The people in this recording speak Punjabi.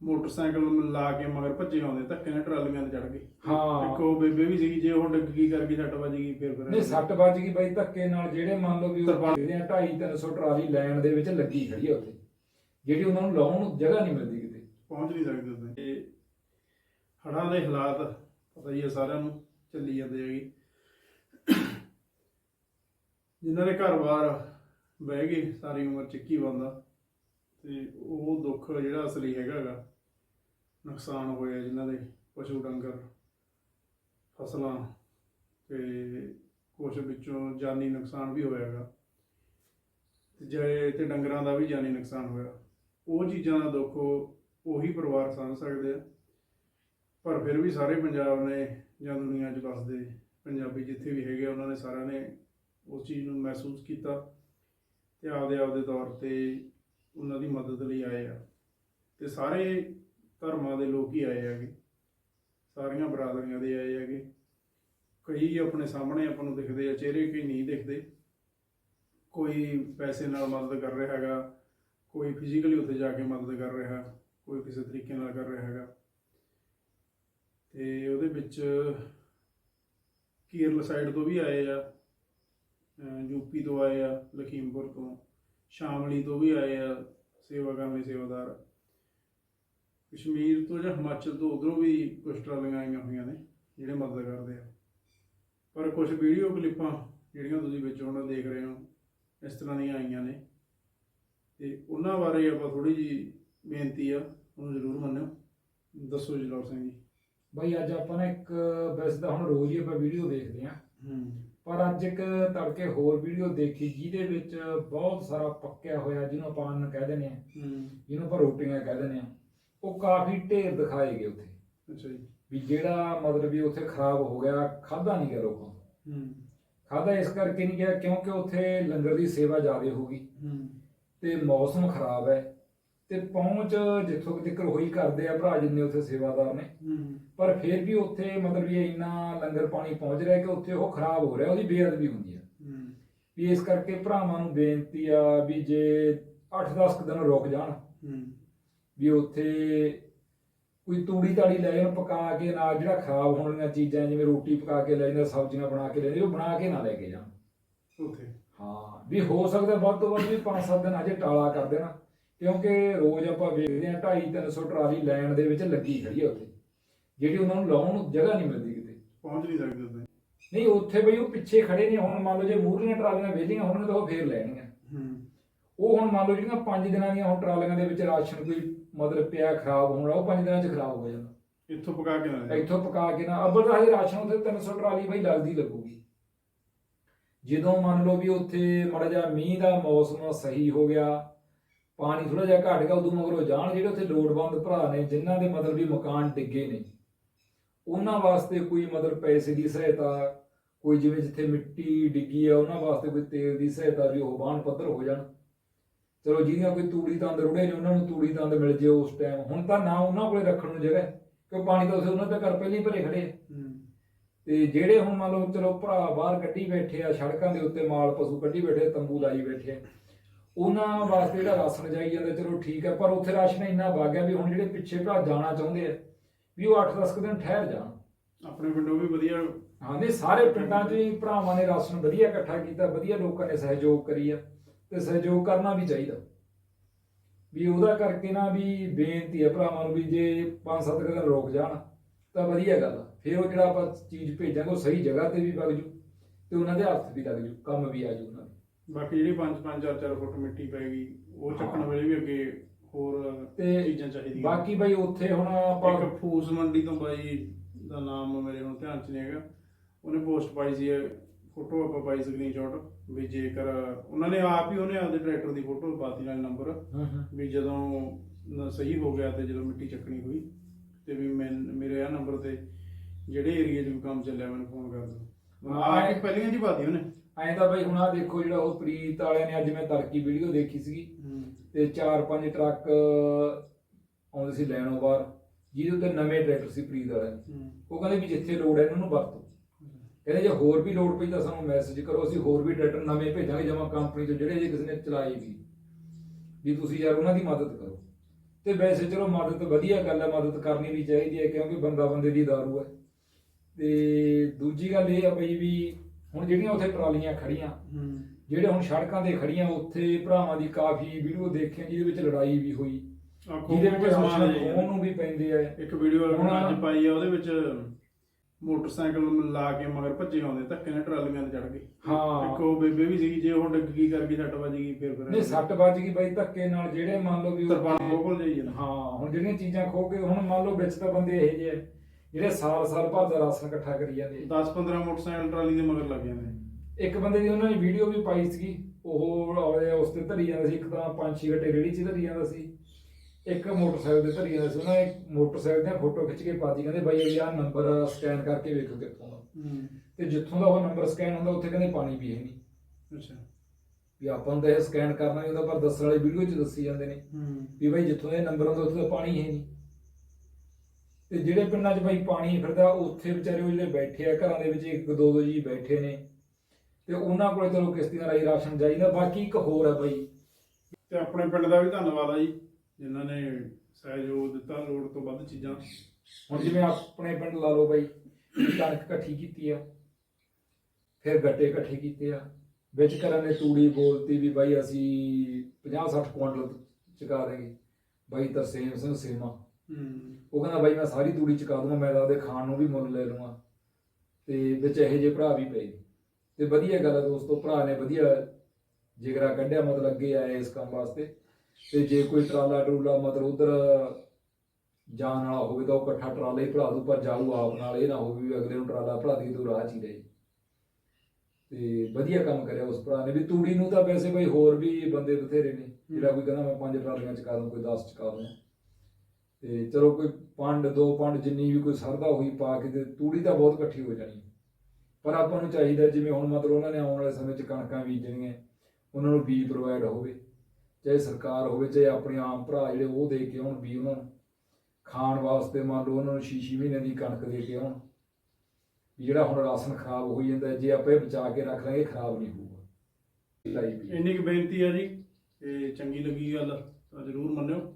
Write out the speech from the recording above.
ਮੋਟਰਸਾਈਕਲ ਨੂੰ ਲਾ ਕੇ ਮਗਰ ਭੱਜੇ ਆਉਂਦੇ ਧੱਕੇ ਨਾਲ ਟਰਾਲੀਆਂ ਤੇ ਚੜ ਗਏ। ਹਾਂ। ਇੱਕ ਉਹ ਬੇਬੇ ਵੀ ਸੀਗੀ ਜੇ ਉਹ ਡਿੱਗ ਗਈ ਕਰਕੇ ਸੱਟ ਵੱਜ ਗਈ ਫਿਰ ਫਿਰ ਨਹੀਂ ਸੱਟ ਵੱਜ ਗਈ ਬਾਈ ਧੱਕੇ ਨਾਲ ਜਿਹੜੇ ਮੰਨ ਲਓ ਵੀ ਤਰਪਾਲ- ਜਿਹੜੇ 2.5 300 ਟਰਾਲੀ ਲੈਣ ਦੇ ਵਿੱਚ ਲੱਗੀ ਖੜੀ ਆ ਉੱਥੇ। ਜਿਹੜੀ ਉਹਨਾਂ ਨੂੰ ਲਾਉਣ ਨੂੰ ਜਗ੍ਹਾ ਨਹੀਂ ਮਿਲਦੀ ਕਿਤੇ। ਪਹੁੰਚ ਨਹੀਂ ਸਕਦੇ ਉੱਥੇ। ਇਹ ਹੜ੍ਹਾਂ ਦੇ ਹਾਲਾਤ ਪਤਾ ਹੀ ਹੈ ਸਾਰਿਆਂ ਨੂੰ ਚੱਲੀ ਜਾਂਦੇ ਹੈਗੇ। ਜਿਨ੍ਹਾਂ ਦੇ ਘਰ-ਬਾਰ ਬਹਿ ਗਏ, ਸਾਰੀ ਉਮਰ ਚੱਕੀ ਬੰਦਾ, ਤੇ ਉਹ ਦੁੱਖ ਜਿਹੜਾ ਅਸਲੀ ਹੈਗਾ ਨੁਕਸਾਨ ਹੋਇਆ ਜਿਨ੍ਹਾਂ ਦੇ ਪਸ਼ੂ ਡੰਗਰ, ਫਸਲਾਂ, ਤੇ ਕੁਝ ਵਿੱਚੋਂ ਜਾਨੀ ਨੁਕਸਾਨ ਵੀ ਹੋਇਆਗਾ ਤੇ ਜੇ ਤੇ ਡੰਗਰਾਂ ਦਾ ਵੀ ਜਾਨੀ ਨੁਕਸਾਨ ਹੋਇਆ। ਉਹ ਚੀਜ਼ਾਂ ਦਾ ਦੁੱਖ ਉਹੀ ਪਰਿਵਾਰ ਸਮਝ ਸਕਦੇ ਆ। ਪਰ ਫਿਰ ਵੀ ਸਾਰੇ ਪੰਜਾਬ ਨੇ ਜਾਂ ਦੁਨੀਆ 'ਚ ਵਸਦੇ ਪੰਜਾਬੀ ਜਿੱਥੇ ਵੀ ਹੈਗੇ ਆ, ਉਹਨਾਂ ਨੇ ਸਾਰਿਆਂ ਨੇ ਉਸ ਚੀਜ਼ ਨੂੰ ਮਹਿਸੂਸ ਕੀਤਾ ਤੇ ਆਪਦੇ ਆਪਦੇ ਤੌਰ ਤੇ ਉਹਨਾਂ ਦੀ ਮਦਦ ਲਈ ਆਏ ਆ। ਤੇ ਸਾਰੇ ਧਰਮਾਂ ਦੇ ਲੋਕ ਹੀ ਆਏ ਹੈਗੇ। ਸਾਰੀਆਂ ਬਰਾਦਰੀਆਂ ਦੇ ਆਏ ਹੈਗੇ। ਕਈ ਆਪਣੇ ਸਾਹਮਣੇ ਆਪਾਂ ਨੂੰ ਦਿਖਦੇ ਆ ਚਿਹਰੇ ਕਈ ਨਹੀਂ ਦਿਖਦੇ। ਕੋਈ ਪੈਸੇ ਨਾਲ ਮਦਦ ਕਰ ਰਿਹਾ ਹੈਗਾ ਕੋਈ ਫਿਜ਼ੀਕਲੀ ਉੱਥੇ ਜਾ ਕੇ ਮਦਦ ਕਰ ਰਿਹਾ ਕੋਈ ਕਿਸੇ ਤਰੀਕੇ ਨਾਲ ਕਰ ਰਿਹਾ ਹੈਗਾ। ਤੇ ਉਹਦੇ ਵਿੱਚ ਕੇਰਲ ਸਾਈਡ ਤੋਂ ਵੀ ਆਏ ਆ ਯੂਪੀ ਤੋਂ ਆਏ ਆ, ਲਖੀਮਪੁਰ ਤੋਂ, ਸ਼ਾਮਲੀ ਤੋਂ ਵੀ ਆਏ ਆ ਸੇਵਾ ਕਰਨ ਲਈ ਸੇਵਾਦਾਰ। ਕਸ਼ਮੀਰ ਤੋਂ ਜਾਂ ਹਿਮਾਚਲ ਤੋਂ ਉਧਰੋਂ ਵੀ ਕੁਝ ਟਰਾਲੀਆਂ ਆਈਆਂ ਹੋਈਆਂ ਨੇ, ਜਿਹੜੇ ਮਦਦ ਕਰਦੇ ਆ। ਪਰ ਕੁਝ ਵੀਡੀਓ ਕਲਿੱਪਾਂ ਜਿਹੜੀਆਂ ਤੁਸੀਂ ਵਿੱਚ ਹੁਣ ਦੇਖ ਰਹੇ ਹੋ, ਇਸ ਤਰ੍ਹਾਂ ਦੀਆਂ ਆਈਆਂ ਨੇ। ਤੇ ਉਹਨਾਂ ਬਾਰੇ ਆਪਾਂ ਥੋੜੀ ਜੀ ਬੇਨਤੀ ਆ, ਉਹਨੂੰ ਜ਼ਰੂਰ ਮੰਨਿਓ। ਦੱਸੋ ਜਲੌਰ ਸਿੰਘ ਜੀ। ਬਾਈ ਅੱਜ ਆਪਾਂ ਨਾ ਇੱਕ ਵੈਸੇ ਤਾਂ ਹੁਣ ਰੋਜ਼ ਹੀ ਆਪਾਂ ਵੀਡੀਓ ਦੇਖਦੇ ਆਂ ਹੂੰ। ਪਰ ਅੱਜ ਇੱਕ ਤੜਕੇ ਹੋਰ ਵੀਡੀਓ ਦੇਖੀ ਜਿਹਦੇ ਵਿੱਚ ਬਹੁਤ ਸਾਰਾ ਪੱਕਿਆ ਹੋਇਆ ਜਿਹਨੂੰ ਆਪਾਂ ਅੰਨ ਕਹਿ ਦਿੰਦੇ ਆ ਹੂੰ। ਜਿਹਨੂੰ ਆਪਾਂ ਰੋਟੀਆਂ ਕਹਿ ਦਿੰਦੇ ਆ ਉਹ ਕਾਫੀ ਢੇਰ ਦਿਖਾਏ ਗਏ ਉੱਥੇ। ਅੱਛਾ ਜੀ। ਵੀ ਜਿਹੜਾ ਮਤਲਬ ਵੀ ਉੱਥੇ ਖਰਾਬ ਹੋ ਗਿਆ ਖਾਦਾ ਨਹੀਂ ਗਿਆ ਲੋਕਾਂ ਤੋਂ। ਹੂੰ। ਖਾਦਾ ਇਸ ਕਰਕੇ ਨਹੀਂ ਗਿਆ ਕਿਉਂਕਿ ਉੱਥੇ ਲੰਗਰ ਦੀ ਸੇਵਾ ਜ਼ਿਆਦਾ ਹੂੰ। ਤੇ ਮੌਸਮ ਖਰਾਬ ਹੈ। ਤੇ ਪਹੁੰਚ ਜਿੱਥੋਂ ਤੱਕ ਹੋਈ ਕਰਦੇ ਆ ਭਰਾ ਜਿੰਨੇ ਉੱਥੇ ਸੇਵਾਦਾਰ ਨੇ। ਹੂੰ। ਪਰ ਫਿਰ ਵੀ ਉੱਥੇ ਮਤਲਬ ਵੀ ਇੰਨਾ ਲੰਗਰ ਪਾਣੀ ਪਹੁੰਚ ਰਿਹਾ ਕਿ ਉੱਥੇ ਉਹ ਖਰਾਬ ਹੋ ਰਿਹਾ ਉਹਦੀ ਬੇਅਦਬੀ ਹੁੰਦੀ ਆ। ਹੂੰ। ਵੀ ਇਸ ਕਰਕੇ ਭਰਾਵਾਂ ਨੂੰ ਬੇਨਤੀ ਆ ਵੀ ਜੇ 8-10 ਦਿਨ ਰੁਕ ਜਾਣ ਹੂੰ। ਵੀ ਉੱਥੇ ਕੋਈ ਤੂੜੀ ਤਾੜੀ ਲੈ ਜਾਣ ਪਕਾ ਕੇ ਨਾਲ ਜਿਹੜਾ ਖਰਾਬ ਹੋਣ ਵਾਲੀਆਂ ਚੀਜ਼ਾਂ ਜਿਵੇਂ ਰੋਟੀ ਪਕਾ ਕੇ ਲੈ ਜਾਂਦੇ ਸਬਜ਼ੀਆਂ ਬਣਾ ਕੇ ਲੈ ਜਾਂਦੇ ਉਹ ਬਣਾ ਕੇ ਨਾ ਲੈ ਕੇ ਜਾਣ। ਉੱਥੇ। ਹਾਂ ਵੀ ਹੋ ਸਕਦਾ ਵੱਧ ਤੋਂ ਵੱਧ ਵੀ 5-7 ਦਿਨ ਅਜੇ ਟਾਲਾ ਕਰ ਦੇਣਾ। ਕਿਉਂਕਿ ਰੋਜ਼ ਆਪਾਂ ਵੇਖਦੇ ਆ 2.5-300 ਟਰਾਲੀ ਲੈਣ ਦੇ ਵਿੱਚ ਲੱਗੀ ਖੜੀ ਆ ਉੱਥੇ। ਜਿਹੜੀ ਉਹਨਾਂ ਨੂੰ ਲਾਉਣ ਨੂੰ ਜਗ੍ਹਾ ਨਹੀਂ ਮਿਲਦੀ ਕਿਤੇ। ਪਹੁੰਚ ਨਹੀਂ ਸਕਦੇ ਉੱਥੇ। ਨਹੀਂ ਉੱਥੇ ਬਈ ਉਹ ਪਿੱਛੇ ਖੜੇ ਨੇ ਹੁਣ ਮੰਨ ਲਓ ਜੇ ਮੂਹਰਲੀਆਂ ਟਰਾਲੀਆਂ ਵਿਹਲੀਆਂ ਹੋਣਗੀਆਂ ਤਾਂ ਉਹ ਫੇਰ ਲੈਣਗੀਆਂ। ਹੂੰ। ਉਹ ਹੁਣ ਮੰਨ ਲਓ ਜਿਹੜੀਆਂ 5 ਦਿਨਾਂ ਦੀਆਂ ਹੁਣ ਟਰਾਲੀਆਂ ਦੇ ਵਿੱਚ ਰਾਸ਼ਨ ਕੋਈ ਮਤਲਬ ਪਿਆ ਖਰਾਬ ਹੋਣ ਉਹ 5 ਦਿਨਾਂ 'ਚ ਖਰਾਬ ਹੋ ਜਾਂਦਾ। ਇੱਥੋਂ ਪਕਾ ਕੇ ਨਾ ਇੱਥੋਂ ਪਕਾ ਕੇ ਨਾ ਅੱਬਲ ਹਜੇ ਰਾਸ਼ਨ ਉੱਥੇ 300 ਟਰਾਲੀ ਬਈ ਲੱਗਦੀ ਲੱਗੂਗੀ। ਜਦੋਂ ਮੰਨ ਲਓ ਵੀ ਉੱਥੇ ਮੜਾ ਜਾ ਮੀਂਹ ਦਾ ਮੌਸਮ ਸਹੀ ਹੋ ਗਿਆ ਪਾਣੀ ਥੋੜਾ ਜਿਹਾ ਘਟ ਗਿਆ ਉਦੋਂ ਮਗਰੋਂ ਜਾਣ ਜਿਹੜੇ ਉੱਥੇ ਲੋੜਵੰਦ ਭਰਾ ਨੇ ਜਿਨ੍ਹਾਂ ਦੇ ਮਤਲਬ ਵੀ ਮਕਾਨ ਡਿੱਗੇ ਨੇ ਉਹਨਾਂ ਵਾਸਤੇ ਕੋਈ ਮਤਲਬ ਪੈਸੇ ਦੀ ਸਹਾਇਤਾ ਕੋਈ ਜਿਵੇਂ ਜਿੱਥੇ ਮਿੱਟੀ ਡਿੱਗੀ ਆ ਉਹਨਾਂ ਵਾਸਤੇ ਕੋਈ ਤੇਲ ਦੀ ਸਹਾਇਤਾ ਵੀ ਉਹ ਬਾਣ ਪੱਧਰ ਹੋ ਜਾਣ। ਚਲੋ ਜਿਹਦੀਆਂ ਕੋਈ ਤੂੜੀ ਤੰਦ ਰੁੜੇ ਨੇ ਉਹਨਾਂ ਨੂੰ ਤੂੜੀ ਤੰਦ ਮਿਲ ਜੇ ਉਸ ਟਾਈਮ। ਹੁਣ ਤਾਂ ਨਾ ਉਹਨਾਂ ਕੋਲੇ ਰੱਖਣ ਨੂੰ ਜਗ੍ਹਾ ਕਿਉਂ ਪਾਣੀ ਤਾਂ ਉੱਥੇ ਉਹਨਾਂ ਦੇ ਘਰ ਪਹਿਲਾਂ ਹੀ ਭਰੇ ਖੜੇ ਆ। ਤੇ ਜਿਹੜੇ ਹੁਣ ਮੰਨ ਲਓ ਚਲੋ ਭਰਾ ਬਾਹਰ ਕੱਢੀ ਬੈਠੇ ਆ ਸੜਕਾਂ ਦੇ ਉੱਤੇ ਮਾਲ ਪਸ਼ੂ ਕੱਢੀ ਬੈਠੇ ਤੰਬੂ ਲਾਈ ਬੈਠੇ ਆ ਉਹਨਾਂ ਵਾਸਤੇ ਜਿਹੜਾ ਰਾਸ਼ਨ ਜਾਈ ਜਾਂਦਾ ਚਲੋ ਠੀਕ ਹੈ ਪਰ ਉੱਥੇ ਰਾਸ਼ਨ ਇੰਨਾ ਵਗ ਗਿਆ ਵੀ ਹੁਣ ਜਿਹੜੇ ਪਿੱਛੇ ਭਰਾ ਜਾਣਾ ਚਾਹੁੰਦੇ ਆ ਵੀ ਉਹ 8-10 ਦਿਨ ਠਹਿਰ ਜਾਣ। ਆਪਣੇ ਪਿੰਡੋਂ ਵੀ ਵਧੀਆ ਹਾਂ ਨਹੀਂ ਸਾਰੇ ਪਿੰਡਾਂ 'ਚ ਹੀ ਭਰਾਵਾਂ ਨੇ ਰਾਸ਼ਨ ਵਧੀਆ ਇਕੱਠਾ ਕੀਤਾ ਵਧੀਆ ਲੋਕਾਂ ਨੇ ਸਹਿਯੋਗ ਕਰੀ ਆ ਤੇ ਸਹਿਯੋਗ ਕਰਨਾ ਵੀ ਚਾਹੀਦਾ। ਵੀ ਉਹਦਾ ਕਰਕੇ ਨਾ ਵੀ ਬੇਨਤੀ ਹੈ ਭਰਾਵਾਂ ਨੂੰ ਵੀ ਜੇ 5-7 ਦਿਨ ਰੁਕ ਜਾਣ ਤਾਂ ਵਧੀਆ ਗੱਲ ਆ। ਫਿਰ ਉਹ ਜਿਹੜਾ ਆਪਾਂ ਚੀਜ਼ ਭੇਜਾਂਗੇ ਉਹ ਸਹੀ ਜਗ੍ਹਾ ਤੇ ਵੀ ਵਗ ਜੂ ਤੇ ਉਹਨਾਂ ਦੇ ਹੱਥ ਵੀ ਲੱਗ ਜੂ ਕੰਮ ਵੀ ਆ ਜੂ ਉਹਨਾਂ ਦੇ। ਬਾਕੀ ਜਿਹੜੀ 5 5 4 4 ਫੁੱਟ ਮਿੱਟੀ ਪੈ ਗਈ ਉਹ ਚੱਕਣ। ਵੇਲੇ ਵੀ ਅੱਗੇ ਹੋਰ ਤੇ ਚੀਜ਼ਾਂ ਚਾਹੀਦੀਆਂ। ਬਾਕੀ ਬਈ ਉੱਥੇ ਹੁਣ ਆਪਾਂ ਇੱਕ ਫੂਸ ਮੰਡੀ ਤੋਂ ਬਾਈ ਦਾ ਨਾਮ ਮੇਰੇ ਹੁਣ ਧਿਆਨ ਚ ਨਹੀਂ ਹੈਗਾ। ਉਹਨੇ ਪੋਸਟ ਪਾਈ ਸੀ ਫੋਟੋ ਆਪਾਂ ਪਾਈ ਸਕਰੀਨਸ਼ਾਟ ਵੀ ਜੇਕਰ ਉਹਨਾਂ ਨੇ ਆਪ ਹੀ ਉਹਨੇ ਆਪਦੇ ਟਰੈਕਟਰ ਦੀ ਫੋਟੋ ਪਾਤੀ ਨਾਲ ਨੰਬਰ ਵੀ ਜਦੋਂ ਸਹੀ ਹੋ ਗਿਆ ਤੇ ਜਦੋਂ ਮਿੱਟੀ ਚੱਕਣੀ ਹੋਈ ਤੇ ਵੀ ਮੈਂ ਮੇਰੇ ਆ ਨੰਬਰ ਤੇ ਜਿਹੜੇ ਏਰੀਆ 'ਚ ਵੀ ਕੰਮ ਚੱਲਿਆ ਮੈਨੂੰ ਫੋਨ ਕਰ ਦਿਓ। ਆ ਕੇ ਪਹਿਲੀਆਂ ਜੀ ਪਾਤੀ ਉਹਨੇ। ਐਂ ਤਾਂ ਬਈ ਹੁਣ ਆ ਦੇਖੋ ਜਿਹੜਾ ਉਹ ਪ੍ਰੀਤ ਵਾਲਿਆਂ ਨੇ ਅੱਜ ਮੈਂ ਤੜਕੀ ਵੀਡੀਓ ਦੇਖੀ ਸੀਗੀ। ਤੇ ਚਾਰ ਪੰਜ ਟਰੱਕ ਆਉਂਦੇ ਸੀ ਲੈਣੋਂ ਬਾਹਰ। ਜਿਹਦੇ ਉੱਤੇ ਨਵੇਂ ਟਰੈਕਟਰ ਸੀ ਪ੍ਰੀਤ ਵਾਲਿਆਂ ਦੇ ਉਹ ਕਹਿੰਦੇ ਵੀ ਜਿੱਥੇ ਲੋੜ ਹੈ ਇਹਨਾਂ ਨੂੰ ਵਰਤੋ। ਕਹਿੰਦੇ ਜੇ ਹੋਰ ਵੀ ਲੋੜ ਪਈ ਤਾਂ ਸਾਨੂੰ ਮੈਸੇਜ ਕਰੋ ਅਸੀਂ ਹੋਰ ਵੀ ਟਰੈਕਟਰ ਨਵੇਂ ਭੇਜਾਂਗੇ ਜਮਾ ਕੰਪਨੀ ਤੋਂ ਜਿਹੜੇ ਜੇ ਕਿਸੇ ਨੇ ਚਲਾਏ ਵੀ। ਵੀ ਤੁਸੀਂ ਯਾਰ ਉਹਨਾਂ ਦੀ ਮਦਦ ਕਰੋ। ਤੇ ਵੈਸੇ ਚਲੋ ਮਦਦ ਵਧੀਆ ਗੱਲ ਹੈ ਮਦਦ ਕਰਨੀ ਵੀ ਚਾਹੀਦੀ ਹੈ ਕਿਉਂਕਿ ਬੰਦਾ ਬੰਦੇ ਦੀ ਦਾਰੂ ਹੈ। ਤੇ ਦੂਜੀ ਗੱਲ ਇਹ ਆ ਬਈ ਵੀ ਹੁਣ ਜਿਹੜੀਆਂ ਉੱਥੇ ਟਰਾਲੀਆਂ ਖੜੀਆਂ ਜਿਹੜੇ ਹੁਣ ਸੜਕਾਂ ਤੇ ਖੜੀਆਂ ਉੱਥੇ ਭਰਾਵਾਂ ਦੀ ਕਾਫੀ ਵੀਡੀਓ ਦੇਖੀਆਂ ਜਿਹਦੇ ਵਿੱਚ ਲੜਾਈ ਵੀ ਹੋਈ। ਜਿਹਦੇ ਵਿੱਚ ਸਮਾਨ ਸਮਾਨ ਹੈ ਖੋਹਣ ਨੂੰ ਵੀ ਪੈਂਦੇ ਆ। ਇੱਕ ਵੀਡੀਓ ਹੁਣ- ਅੱਜ ਪਾਈ ਆ ਉਹਦੇ ਵਿੱਚ ਮੋਟਰਸਾਈਕਲ ਲਾ ਕੇ ਮਗਰ ਭੱਜੇ ਆਉਂਦੇ ਧੱਕੇ ਨਾਲ ਟਰਾਲੀਆਂ ਤੇ ਚੜ ਗਏ। ਹਾਂ। ਇੱਕ ਉਹ ਬੇਬੇ ਵੀ ਸੀਗੀ ਜੇ ਉਹ ਡਿੱਗ ਗਈ ਕਰ ਗਈ ਸੱਟ ਵੱਜ ਗਈ ਫਿਰ ਫਿਰ ਨਹੀਂ ਸੱਟ ਵੱਜ ਗਈ ਬਾਈ ਧੱਕੇ ਨਾਲ ਜਿਹੜੇ ਮੰਨ ਲਓ ਵੀ ਤਰਪਾਲ ਕੋਲ ਜਾਈ ਹਾਂ ਹੁਣ ਜਿਹੜੀਆਂ ਚੀਜ਼ਾਂ ਖੋ ਕੇ ਹੁਣ ਮੰਨ ਲਓ ਵਿੱਚ ਤਾਂ ਬੰਦੇ ਇਹੋ ਜਿਹੇ ਆ, ਜਿਹੜੇ ਸਾਲ ਸਾਲ ਭਰ ਦਾ ਰਾਸ਼ਨ ਇਕੱਠਾ ਕਰੀ ਜਾਂਦੇ 10 15 ਮੋਟਰਸਾਈਕਲ ਟਰਾਲੀ ਦੇ ਮਗਰ ਲੱਗ ਜਾਂਦੇ ਇੱਕ ਬੰਦੇ ਦੀ ਉਹਨਾਂ ਨੇ ਵੀਡੀਓ ਵੀ ਪਾਈ ਸੀਗੀ ਉਹ ਔਲੇ ਉਸ ਤੇ ਧਰੀ ਜਾਂਦਾ ਸੀ ਇੱਕ ਤਾਂ ਪੰਜ ਛੇ ਗੱਟੇ ਰੇੜੀ 'ਚ ਧਰੀ ਜਾਂਦਾ ਸੀ ਇੱਕ ਮੋਟਰਸਾਈਕਲ ਤੇ ਧਰੀ ਜਾਂਦਾ ਸੀ। ਉਹਨਾਂ ਨੇ ਮੋਟਰਸਾਈਕਲ ਦੀਆਂ ਫੋਟੋ ਖਿੱਚ ਕੇ ਪਾਤੀ ਕਹਿੰਦੇ ਬਾਈ ਇਹ ਆਹ ਨੰਬਰ ਸਕੈਨ ਕਰਕੇ ਵੇਖੋ ਕਿੱਥੋਂ ਦਾ ਹੂੰ। ਤੇ ਜਿੱਥੋਂ ਦਾ ਉਹ ਨੰਬਰ ਸਕੈਨ ਹੁੰਦਾ ਉੱਥੇ ਕਹਿੰਦੇ ਪਾਣੀ ਵੀ ਹੈ ਨਹੀਂ ਅੱਛਾ। ਵੀ ਆਪਾਂ ਨੂੰ ਤਾਂ ਇਹ ਸਕੈਨ ਕਰਨਾ ਹੀ ਉਹਦਾ ਪਰ ਦੱਸਣ ਵਾਲੀ ਵੀਡੀਓ 'ਚ ਦੱਸੀ ਜਾਂਦੇ ਨੇ। ਹੂੰ। ਵੀ ਬਾਈ ਜਿੱਥੋਂ ਇਹ ਨੰਬਰ ਆਉਂਦਾ ਉੱਥੇ ਤਾਂ ਪਾਣੀ ਹੈ ਨਹੀਂ ਤੇ ਜਿਹੜੇ ਪਿੰਡਾਂ 'ਚ ਬਾਈ ਪਾਣੀ ਫਿਰਦਾ ਉੱਥੇ ਵਿਚਾਰੇ ਉਹ ਜਿਹੜੇ ਬੈਠੇ ਆ ਘਰਾਂ ਦੇ ਵਿੱਚ ਇੱਕ ਦੋ ਦੋ ਜੀ ਬੈਠੇ ਨੇ। ਤੇ ਉਹਨਾਂ ਕੋਲੇ ਚਲੋ ਕਿਸ਼ਤੀਆਂ ਰਾਹੀਂ ਰਾਸ਼ਨ ਚਾਹੀਦਾ ਬਾਕੀ ਇੱਕ ਹੋਰ ਹੈ ਬਾਈ। ਤੇ ਆਪਣੇ ਪਿੰਡ ਦਾ ਵੀ ਧੰਨਵਾਦ ਆ ਜੀ ਜਿਨ੍ਹਾਂ ਨੇ ਸਹਿਯੋਗ ਦਿੱਤਾ ਲੋੜ ਤੋਂ ਵੱਧ ਚੀਜ਼ਾਂ। ਹੁਣ ਜਿਵੇਂ ਆਪਣੇ ਪਿੰਡ ਲਾ ਲਓ ਬਾਈ ਕਣਕ ਇਕੱਠੀ ਕੀਤੀ ਆ ਫਿਰ ਗੱਟੇ ਇਕੱਠੇ ਕੀਤੇ ਆ। ਵਿੱਚ ਕਰਨ ਨੇ ਤੂੜੀ ਬੋਲਤੀ ਵੀ ਬਾਈ ਅਸੀਂ 50 60 ਕੁਇੰਟਲ ਚੁਕਾ ਦੇਂਗੇ। ਬਾਈ ਤਰਸੇਮ ਸਿੰਘ ਸੇਮਾ। ਹੂੰ। ਉਹ ਕਹਿੰਦਾ ਬਾਈ ਮੈਂ ਸਾਰੀ ਤੂੜੀ ਚੁਕਾ ਦੂੰਗਾ, ਮੈਂ ਤਾਂ ਉਹਦੇ ਖਾਣ ਨੂੰ ਵੀ ਮੁੱਲ ਲੈ ਲੂੰਗਾ ਤੇ ਵਿੱਚ ਇਹੋ ਜਿਹੇ ਭਰਾ ਵੀ ਪਏ। ਤੇ ਵਧੀਆ ਗੱਲ ਹੈ ਦੋਸਤੋ, ਭਰਾ ਨੇ ਵਧੀਆ ਜਿਗਰਾ ਕੱਢਿਆ, ਮਤਲਬ ਅੱਗੇ ਆਏ ਇਸ ਕੰਮ ਵਾਸਤੇ। ਤੇ ਜੇ ਕੋਈ ਟਰਾਲਾ ਟਰੂਲਾ ਮਤਲਬ ਉਧਰ ਜਾਣ ਵਾਲਾ ਹੋਵੇ ਤਾਂ ਉਹ ਇਕੱਠਾ ਟਰਾਲਾ ਹੀ ਭਰਾ ਦੂ, ਪਰ ਜਾਊ ਆਪ ਨਾਲ, ਇਹ ਨਾ ਹੋਵੇ ਵੀ ਅਗਲੇ ਨੂੰ ਟਰਾਲਾ ਭਰਾ ਦੀ ਤੂੰ ਰਾਹ ਚ ਹੀ ਰਹੇ। ਤੇ ਵਧੀਆ ਕੰਮ ਕਰਿਆ ਉਸ ਭਰਾ ਨੇ। ਵੀ ਤੂੜੀ ਨੂੰ ਤਾਂ ਵੈਸੇ ਬਈ ਹੋਰ ਵੀ ਬੰਦੇ ਬਥੇਰੇ ਨੇ। ਜਿਹੜਾ ਕੋਈ ਕਹਿੰਦਾ ਮੈਂ ਪੰਜ ਟਰਾਲੀਆਂ ਚਕਾ ਦੂੰ, ਕੋਈ 10 ਚਕਾ ਦੂੰ। ਤੇ ਚਲੋ ਕੋਈ ਪੰਡ, ਦੋ ਪੰਡ ਜਿੰਨੀ ਵੀ ਕੋਈ ਸਰਦਾ ਹੋਈ ਪਾ ਕੇ ਤੇ ਤੂੜੀ ਤਾਂ ਬਹੁਤ ਇਕੱਠੀ ਹੋ ਜਾਣੀ। ਪਰ ਆਪਾਂ ਨੂੰ ਚਾਹੀਦਾ ਜਿਵੇਂ ਹੁਣ ਮਤਲਬ ਉਹਨਾਂ ਨੇ ਆਉਣ ਵਾਲੇ ਸਮੇਂ 'ਚ ਕਣਕਾਂ ਬੀਜਣੀਆਂ, ਉਹਨਾਂ ਨੂੰ ਬੀ ਪ੍ਰੋਵਾਈਡ ਹੋਵੇ। ਚਾਹੇ ਸਰਕਾਰ ਹੋਵੇ, ਚਾਹੇ ਆਪਣੇ ਆਮ ਭਰਾ ਜਿਹੜੇ ਉਹ ਦੇ ਕੇ ਆਉਣ ਬੀ ਉਹਨਾਂ ਨੂੰ। ਖਾਣ ਵਾਸਤੇ ਮੰਨ ਲਓ ਉਹਨਾਂ ਨੂੰ ਛੇ-ਛੇ ਮਹੀਨੇ ਦੀ ਕਣਕ ਦੇ ਕੇ ਆਉਣ। ਵੀ ਜਿਹੜਾ ਹੁਣ ਰਾਸ਼ਨ ਖਰਾਬ ਹੋਈ ਜਾਂਦਾ, ਜੇ ਆਪਾਂ ਇਹ ਬਚਾ ਕੇ ਰੱਖ ਲਾਂਗੇ ਖਰਾਬ ਨਹੀਂ ਹੋਊਗਾ। ਇੰਨੀ ਕੁ ਬੇਨਤੀ ਹੈ ਜੀ, ਤੇ ਚੰਗੀ ਲੱਗੀ ਗੱਲ, ਤਾਂ ਜ਼ਰੂਰ ਮੰਨਿਓ।